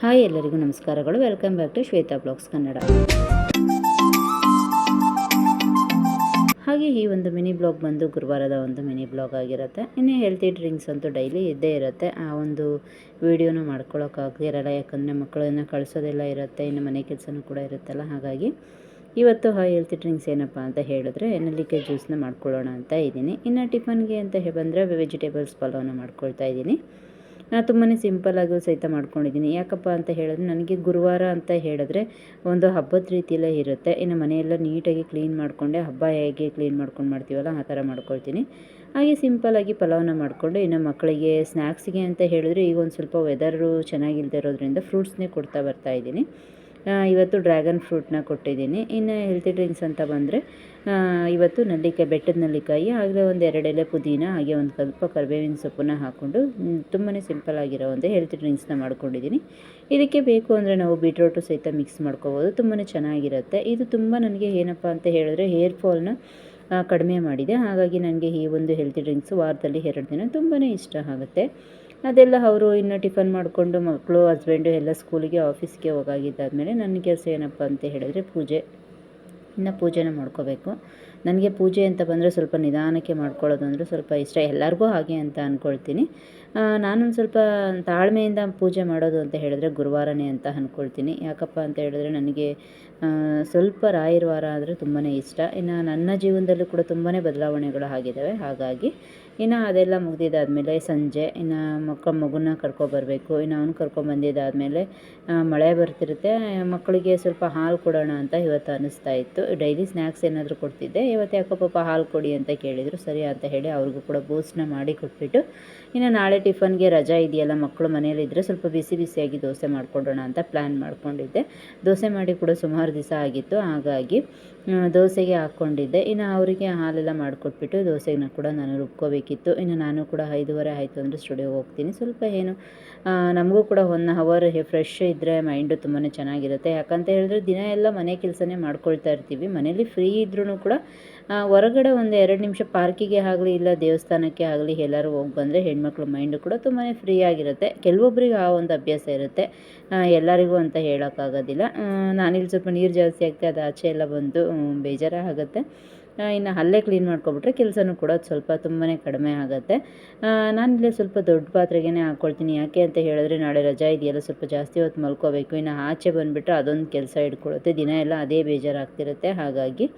Hi ಎಲ್ಲರಿಗೂ ನಮಸ್ಕಾರಗಳು. Welcome back to Shweta blogs Kannada. ಹಾಗೆ ಈ ಒಂದು ಮಿನಿ ಬ್ಲಾಗ್ ಬಂದು ಗುರುವಾರದ ಒಂದು ಮಿನಿ ಬ್ಲಾಗ್ ಆಗಿರುತ್ತೆ. ಇನ್ನು ಹೆಲ್ತಿ ಡ್ರಿಂಕ್ಸ್ ಅಂತೂ ಡೈಲಿ ಇದ್ದೇ ಇರುತ್ತೆ. ಆ ಒಂದು ವೀಡಿಯೋನ ಮಾಡ್ಕೊಳ್ಳೋಕ್ಕಾಗಿರಲ್ಲ ಯಾಕಂದರೆ ಮಕ್ಕಳನ್ನು ಕಳಿಸೋದೆಲ್ಲ ಇರುತ್ತೆ, ಇನ್ನು ಮನೆ ಕೆಲಸನೂ ಕೂಡ ಇರುತ್ತಲ್ಲ, ಹಾಗಾಗಿ ಇವತ್ತು ಹಾಯ್ ಹೆಲ್ತಿ ಡ್ರಿಂಕ್ಸ್ ಏನಪ್ಪ ಅಂತ ಹೇಳಿದ್ರೆ ನೆಲ್ಲಿಕಾಯಿ ಜ್ಯೂಸನ್ನ ಮಾಡ್ಕೊಳ್ಳೋಣ ಅಂತ ಇದ್ದೀನಿ. ಇನ್ನು ಟಿಫನ್ಗೆ ಅಂತ ಬಂದರೆ ವೆಜಿಟೇಬಲ್ಸ್ ಪಲಾವನ್ನ ಮಾಡ್ಕೊಳ್ತಾ ಇದ್ದೀನಿ. ನಾನು ತುಂಬಾ ಸಿಂಪಲ್ಲಾಗೂ ಸಹಿತ ಮಾಡ್ಕೊಂಡಿದ್ದೀನಿ. ಯಾಕಪ್ಪ ಅಂತ ಹೇಳಿದ್ರೆ ನನಗೆ ಗುರುವಾರ ಅಂತ ಹೇಳಿದ್ರೆ ಒಂದು ಹಬ್ಬದ ರೀತಿಯಲ್ಲೇ ಇರುತ್ತೆ. ಇನ್ನು ಮನೆಯೆಲ್ಲ ನೀಟಾಗಿ ಕ್ಲೀನ್ ಮಾಡಿಕೊಂಡೆ, ಹಬ್ಬ ಹೇಗೆ ಕ್ಲೀನ್ ಮಾಡ್ಕೊಂಡು ಮಾಡ್ತೀವಲ್ಲ ಆ ಥರ ಮಾಡ್ಕೊಳ್ತೀನಿ. ಹಾಗೆ ಸಿಂಪಲ್ಲಾಗಿ ಪಲಾವನ್ನ ಮಾಡಿಕೊಂಡು ಇನ್ನು ಮಕ್ಕಳಿಗೆ ಸ್ನ್ಯಾಕ್ಸಿಗೆ ಅಂತ ಹೇಳಿದ್ರೆ ಈಗ ಒಂದು ಸ್ವಲ್ಪ ವೆದರು ಚೆನ್ನಾಗಿಲ್ಲದೆ ಇರೋದ್ರಿಂದ ಫ್ರೂಟ್ಸ್ನೇ ಕೊಡ್ತಾ ಬರ್ತಾ ಇದ್ದೀನಿ. ಇವತ್ತು ಡ್ರ್ಯಾಗನ್ ಫ್ರೂಟ್ನ ಕೊಟ್ಟಿದ್ದೀನಿ. ಇನ್ನು ಹೆಲ್ತಿ ಡ್ರಿಂಕ್ಸ್ ಅಂತ ಬಂದರೆ ಇವತ್ತು ನಲ್ಲಿಕಾಯಿ, ಬೆಟ್ಟದ ನಲ್ಲಿಕಾಯಿ ಆಗಲೇ ಒಂದು ಎರಡೆಲೆ ಪುದೀನ, ಹಾಗೆ ಒಂದು ಸ್ವಲ್ಪ ಕರಿಬೇವಿನ ಸೊಪ್ಪನ್ನ ಹಾಕ್ಕೊಂಡು ತುಂಬಾ ಸಿಂಪಲ್ ಆಗಿರೋ ಒಂದು ಹೆಲ್ತಿ ಡ್ರಿಂಕ್ಸ್ನ ಮಾಡ್ಕೊಂಡಿದ್ದೀನಿ. ಇದಕ್ಕೆ ಬೇಕು ಅಂದರೆ ನಾವು ಬೀಟ್ರೋಟು ಸಹಿತ ಮಿಕ್ಸ್ ಮಾಡ್ಕೋಬೋದು. ತುಂಬಾ ಚೆನ್ನಾಗಿರುತ್ತೆ. ಇದು ತುಂಬ ನನಗೆ ಏನಪ್ಪ ಅಂತ ಹೇಳಿದ್ರೆ ಹೇರ್ ಫಾಲ್ನ ಕಡಿಮೆ ಮಾಡಿದೆ. ಹಾಗಾಗಿ ನನಗೆ ಈ ಒಂದು ಹೆಲ್ತಿ ಡ್ರಿಂಕ್ಸ್ ವಾರದಲ್ಲಿ ಎರಡು ದಿನ ತುಂಬಾ ಇಷ್ಟ ಆಗುತ್ತೆ. ಅದೆಲ್ಲ ಅವರು ಇನ್ನು ಟಿಫನ್ ಮಾಡಿಕೊಂಡು ಮಕ್ಕಳು ಹಸ್ಬೆಂಡು ಎಲ್ಲ ಸ್ಕೂಲಿಗೆ ಆಫೀಸ್ಗೆ ಹೋಗಾಗಿದ್ದಾದಮೇಲೆ ನನ್ನ ಕೆಲಸ ಏನಪ್ಪ ಅಂತ ಹೇಳಿದ್ರೆ ಪೂಜೆ. ಇನ್ನು ಪೂಜೆನ ಮಾಡ್ಕೋಬೇಕು. ನನಗೆ ಪೂಜೆ ಅಂತ ಬಂದರೆ ಸ್ವಲ್ಪ ನಿಧಾನಕ್ಕೆ ಮಾಡ್ಕೊಳ್ಳೋದು ಅಂದರೆ ಸ್ವಲ್ಪ ಇಷ್ಟ. ಎಲ್ಲರಿಗೂ ಹಾಗೆ ಅಂತ ಅಂದ್ಕೊಳ್ತೀನಿ ನಾನೊಂದು ಸ್ವಲ್ಪ ತಾಳ್ಮೆಯಿಂದ ಪೂಜೆ ಮಾಡೋದು ಅಂತ ಹೇಳಿದ್ರೆ ಗುರುವಾರನೇ ಅಂತ ಅಂದ್ಕೊಳ್ತೀನಿ ಯಾಕಪ್ಪ ಅಂತ ಹೇಳಿದ್ರೆ ನನಗೆ ಸ್ವಲ್ಪ ರಾಯರ ವಾರ ಆದರೆ ತುಂಬಾ ಇಷ್ಟ. ಇನ್ನು ನನ್ನ ಜೀವನದಲ್ಲೂ ಕೂಡ ತುಂಬಾ ಬದಲಾವಣೆಗಳು ಆಗಿದ್ದಾವೆ ಹಾಗಾಗಿ ಇನ್ನು ಅದೆಲ್ಲ ಮುಗಿದಿದ್ದಾದಮೇಲೆ ಸಂಜೆ, ಇನ್ನು ಮಕ್ಕ, ಮಗುನ ಕರ್ಕೊಬರಬೇಕು. ಇನ್ನು ಅವ್ನು ಕರ್ಕೊಂಬಂದಿದ್ದಾದಮೇಲೆ ಮಳೆ ಬರ್ತಿರುತ್ತೆ. ಮಕ್ಕಳಿಗೆ ಸ್ವಲ್ಪ ಹಾಲು ಕೊಡೋಣ ಅಂತ ಇವತ್ತು ಅನ್ನಿಸ್ತಾ ಇತ್ತು. ಡೈಲಿ ಸ್ನ್ಯಾಕ್ಸ್ ಏನಾದರೂ ಕೊಡ್ತಿದ್ದೆ, ಇವತ್ತು ಯಾಕೋ ಪಾಪ ಹಾಲು ಕೊಡಿ ಅಂತ ಕೇಳಿದರು. ಸರಿ ಅಂತ ಹೇಳಿ ಅವ್ರಿಗೂ ಕೂಡ ಬೂಸ್ಟ್ನ ಮಾಡಿ ಕೊಟ್ಬಿಟ್ಟು, ಇನ್ನು ನಾಳೆ ಟಿಫನ್ಗೆ ರಜಾ ಇದೆಯಲ್ಲ, ಮಕ್ಕಳು ಮನೇಲಿದ್ದರೆ ಸ್ವಲ್ಪ ಬಿಸಿ ಬಿಸಿಯಾಗಿ ದೋಸೆ ಮಾಡಿಕೊಡೋಣ ಅಂತ ಪ್ಲ್ಯಾನ್ ಮಾಡ್ಕೊಂಡಿದ್ದೆ. ದೋಸೆ ಮಾಡಿ ಕೂಡ ಸುಮಾರು ದಿವಸ ಆಗಿತ್ತು. ಹಾಗಾಗಿ ದೋಸೆಗೆ ಹಾಕ್ಕೊಂಡಿದ್ದೆ. ಇನ್ನು ಅವರಿಗೆ ಹಾಲೆಲ್ಲ ಮಾಡಿಕೊಟ್ಬಿಟ್ಟು ದೋಸೆನ ಕೂಡ ನಾನು ರುಬ್ಕೋಬೇಕಿತ್ತು. ಇನ್ನು ನಾನು ಕೂಡ ಐದುವರೆ ಆಯಿತು ಅಂದರೆ ಸ್ಟುಡಿಯೋಗೆ ಹೋಗ್ತೀನಿ. ಸ್ವಲ್ಪ ಏನು ನಮಗೂ ಕೂಡ ಒನ್ ಅವರ್ ಫ್ರೆಶ್ ಇದ್ದರೆ ಮೈಂಡು ತುಂಬಾ ಚೆನ್ನಾಗಿರುತ್ತೆ. ಯಾಕಂತ ಹೇಳಿದ್ರೆ ದಿನ ಎಲ್ಲ ಮನೆ ಕೆಲಸನೇ ಮಾಡ್ಕೊಳ್ತಾ ಇರ್ತೀವಿ. ಮನೇಲಿ ಫ್ರೀ ಇದ್ರೂ ಕೂಡ ಹೊರಗಡೆ ಒಂದು ಎರಡು ನಿಮಿಷ ಪಾರ್ಕಿಗೆ ಆಗಲಿ, ಇಲ್ಲ ದೇವಸ್ಥಾನಕ್ಕೆ ಆಗಲಿ ಎಲ್ಲರೂ ಹೋಗಿ ಬಂದರೆ ಹೆಣ್ಮಕ್ಳ ಮೈಂಡು ಕೂಡ ತುಂಬಾ ಫ್ರೀ ಆಗಿರುತ್ತೆ. ಕೆಲವೊಬ್ಬರಿಗೆ ಆ ಒಂದು ಅಭ್ಯಾಸ ಇರುತ್ತೆ. ಎಲ್ಲರಿಗೂ ಅಂತ ಹೇಳೋಕ್ಕಾಗೋದಿಲ್ಲ ನಾನಿಲ್ಲಿ ಸ್ವಲ್ಪ ನೀರು ಜಾಸ್ತಿ ಆಗ್ತದೆ ಅದು ಆಚೆ ಎಲ್ಲ ಬಂದು ಬೇಜಾರ ಆಗುತ್ತೆ ಇನ್ನು ಅಲ್ಲೇ ಕ್ಲೀನ್ ಮಾಡ್ಕೊಬಿಟ್ರೆ ಕೆಲಸನೂ ಕೂಡ ಸ್ವಲ್ಪ ತುಂಬಾ ಕಡಿಮೆ ಆಗುತ್ತೆ. ನಾನಿಲ್ಲಿ ಸ್ವಲ್ಪ ದೊಡ್ಡ ಪಾತ್ರೆಗೇ ಹಾಕ್ಕೊಳ್ತೀನಿ ಯಾಕೆ ಅಂತ ಹೇಳಿದ್ರೆ ನಾಳೆ ರಜಾ ಇದೆಯಲ್ಲ, ಸ್ವಲ್ಪ ಜಾಸ್ತಿ ಹೊತ್ತು ಮಲ್ಕೋಬೇಕು. ಇನ್ನು ಆಚೆ ಬಂದುಬಿಟ್ರೆ ಅದೊಂದು ಕೆಲಸ ಇಟ್ಕೊಳುತ್ತೆ ದಿನ ಎಲ್ಲ ಅದೇ ಬೇಜಾರಾಗ್ತಿರುತ್ತೆ. ಹಾಗಾಗಿ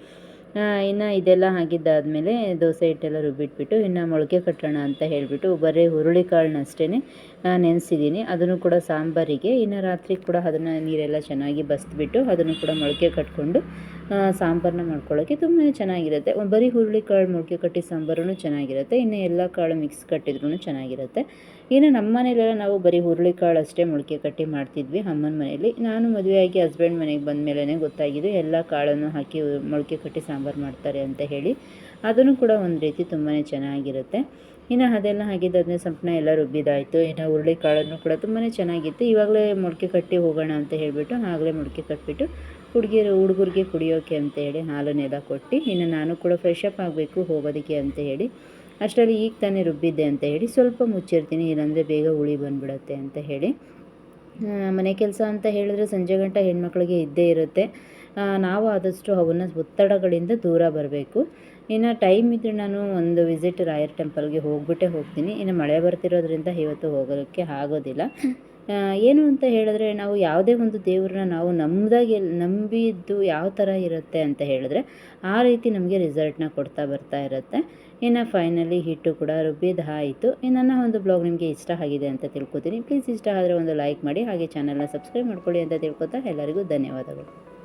ಇನ್ನು ಇದೆಲ್ಲ ಆಗಿದ್ದಾದಮೇಲೆ ದೋಸೆ ಹಿಟ್ಟೆಲ್ಲ ರುಬ್ಬಿಟ್ಬಿಟ್ಟು ಇನ್ನು ಮೊಳಕೆ ಕಟ್ಟೋಣ ಅಂತ ಹೇಳಿಬಿಟ್ಟು ಬರೀ ಹುರುಳಿ ಕಾಳನ್ನಷ್ಟೇ ನೆನೆಸಿದ್ದೀನಿ. ಅದನ್ನು ಕೂಡ ಸಾಂಬಾರಿಗೆ, ಇನ್ನು ರಾತ್ರಿ ಕೂಡ ಅದನ್ನು ನೀರೆಲ್ಲ ಚೆನ್ನಾಗಿ ಬಸ್ದ್ಬಿಟ್ಟು ಅದನ್ನು ಕೂಡ ಮೊಳಕೆ ಕಟ್ಕೊಂಡು ಸಾಂಬಾರನ್ನ ಮಾಡ್ಕೊಳ್ಳೋಕ್ಕೆ ತುಂಬಾ ಚೆನ್ನಾಗಿರುತ್ತೆ. ಬರೀ ಹುರುಳಿ ಕಾಳು ಮೊಳಕೆ ಕಟ್ಟಿ ಸಾಂಬಾರು ಚೆನ್ನಾಗಿರುತ್ತೆ. ಇನ್ನು ಎಲ್ಲ ಕಾಳು ಮಿಕ್ಸ್ ಕಟ್ಟಿದ್ರೂ ಚೆನ್ನಾಗಿರುತ್ತೆ. ಇನ್ನು ನಮ್ಮ ಮನೇಲೆಲ್ಲ ನಾವು ಬರೀ ಹುರುಳಿಕಾಳು ಅಷ್ಟೇ ಮೊಳಕೆ ಕಟ್ಟಿ ಮಾಡ್ತಿದ್ವಿ. ಅಮ್ಮನ ಮನೆಯಲ್ಲಿ. ನಾನು ಮದುವೆಯಾಗಿ ಹಸ್ಬೆಂಡ್ ಮನೆಗೆ ಬಂದ ಮೇಲೇ ಗೊತ್ತಾಗಿದೆ, ಎಲ್ಲ ಕಾಳನ್ನು ಹಾಕಿ ಮೊಳಕೆ ಕಟ್ಟಿ ಸಾಂಬಾರು ಮಾಡ್ತಾರೆ ಅಂತ ಹೇಳಿ. ಅದನ್ನು ಕೂಡ ಒಂದು ರೀತಿ ತುಂಬಾ ಚೆನ್ನಾಗಿರುತ್ತೆ. ಇನ್ನು ಅದೆಲ್ಲ ಹಾಗಿದ್ದಾದ್ಮೇಲೆ ಸಂಪ್ನ ಎಲ್ಲ ರುಬ್ಬಿದಾಯಿತು. ಇನ್ನು ಹುರುಳಿ ಕಾಳನ್ನು ಕೂಡ ತುಂಬಾ ಚೆನ್ನಾಗಿತ್ತು. ಇವಾಗಲೇ ಮೊಳಕೆ ಕಟ್ಟಿ ಹೋಗೋಣ ಅಂತ ಹೇಳಿಬಿಟ್ಟು ಆಗಲೇ ಮೊಳಕೆ ಕಟ್ಬಿಟ್ಟು ಹುಡುಗಿಯರು ಹುಡುಗರಿಗೆ ಕುಡಿಯೋಕೆ ಅಂತ ಹೇಳಿ ಹಾಲನ್ನೆಲ್ಲ ಕೊಟ್ಟು, ಇನ್ನು ನಾನು ಕೂಡ ಫ್ರೆಶ್ ಅಪ್ ಆಗಬೇಕು ಹೋಗೋದಕ್ಕೆ ಅಂತ ಹೇಳಿ ಅಷ್ಟರಲ್ಲಿ ಈಗ ತಾನೇ ರುಬ್ಬಿದ್ದೆ ಅಂತ ಹೇಳಿ ಸ್ವಲ್ಪ ಮುಚ್ಚಿರ್ತೀನಿ, ಇಲ್ಲಾಂದರೆ ಬೇಗ ಹುಳಿ ಬಂದುಬಿಡತ್ತೆ ಅಂತ ಹೇಳಿ. ಮನೆ ಕೆಲಸ ಅಂತ ಹೇಳಿದ್ರೆ ಸಂಜೆ ಗಂಟ ಹೆಣ್ಮಕ್ಳಿಗೆ ಇದ್ದೇ ಇರುತ್ತೆ. ನಾವು ಆದಷ್ಟು ಅವನ್ನ ಒತ್ತಡಗಳಿಂದ ದೂರ ಬರಬೇಕು. ಇನ್ನು ಟೈಮ್ ಇದ್ದರೆ ನಾನು ಒಂದು ವಿಸಿಟ್ ರಾಯರ್ ಟೆಂಪಲ್ಗೆ ಹೋಗ್ಬಿಟ್ಟೆ ಹೋಗ್ತೀನಿ. ಇನ್ನು ಮಳೆ ಬರ್ತಿರೋದ್ರಿಂದ ಇವತ್ತು ಹೋಗೋಕ್ಕೆ ಆಗೋದಿಲ್ಲ. ಏನು ಅಂತ ಹೇಳಿದ್ರೆ ನಾವು ಯಾವುದೇ ಒಂದು ದೇವ್ರನ್ನ ನಾವು ನಮ್ಮದಾಗಿ ನಂಬಿದ್ದು ಯಾವ ಥರ ಇರುತ್ತೆ ಅಂತ ಹೇಳಿದ್ರೆ ಆ ರೀತಿ ನಮಗೆ ರಿಸಲ್ಟ್ನ ಕೊಡ್ತಾ ಬರ್ತಾ ಇರುತ್ತೆ. ಇನ್ನು ಫೈನಲಿ ಹಿಟ್ಟು ಕೂಡ ರುಬ್ಬಿದ್ದು ಆಯಿತು. ನನ್ನ ಒಂದು ಬ್ಲಾಗ್ ನಿಮಗೆ ಇಷ್ಟ ಆಗಿದೆ ಅಂತ ತಿಳ್ಕೊತೀನಿ. ಪ್ಲೀಸ್ ಇಷ್ಟ ಆದರೆ ಒಂದು ಲೈಕ್ ಮಾಡಿ ಹಾಗೆ ಚಾನಲ್ನ ಸಬ್ಸ್ಕ್ರೈಬ್ ಮಾಡ್ಕೊಳ್ಳಿ ಅಂತ ತಿಳ್ಕೊತಾ ಎಲ್ಲರಿಗೂ ಧನ್ಯವಾದಗಳು.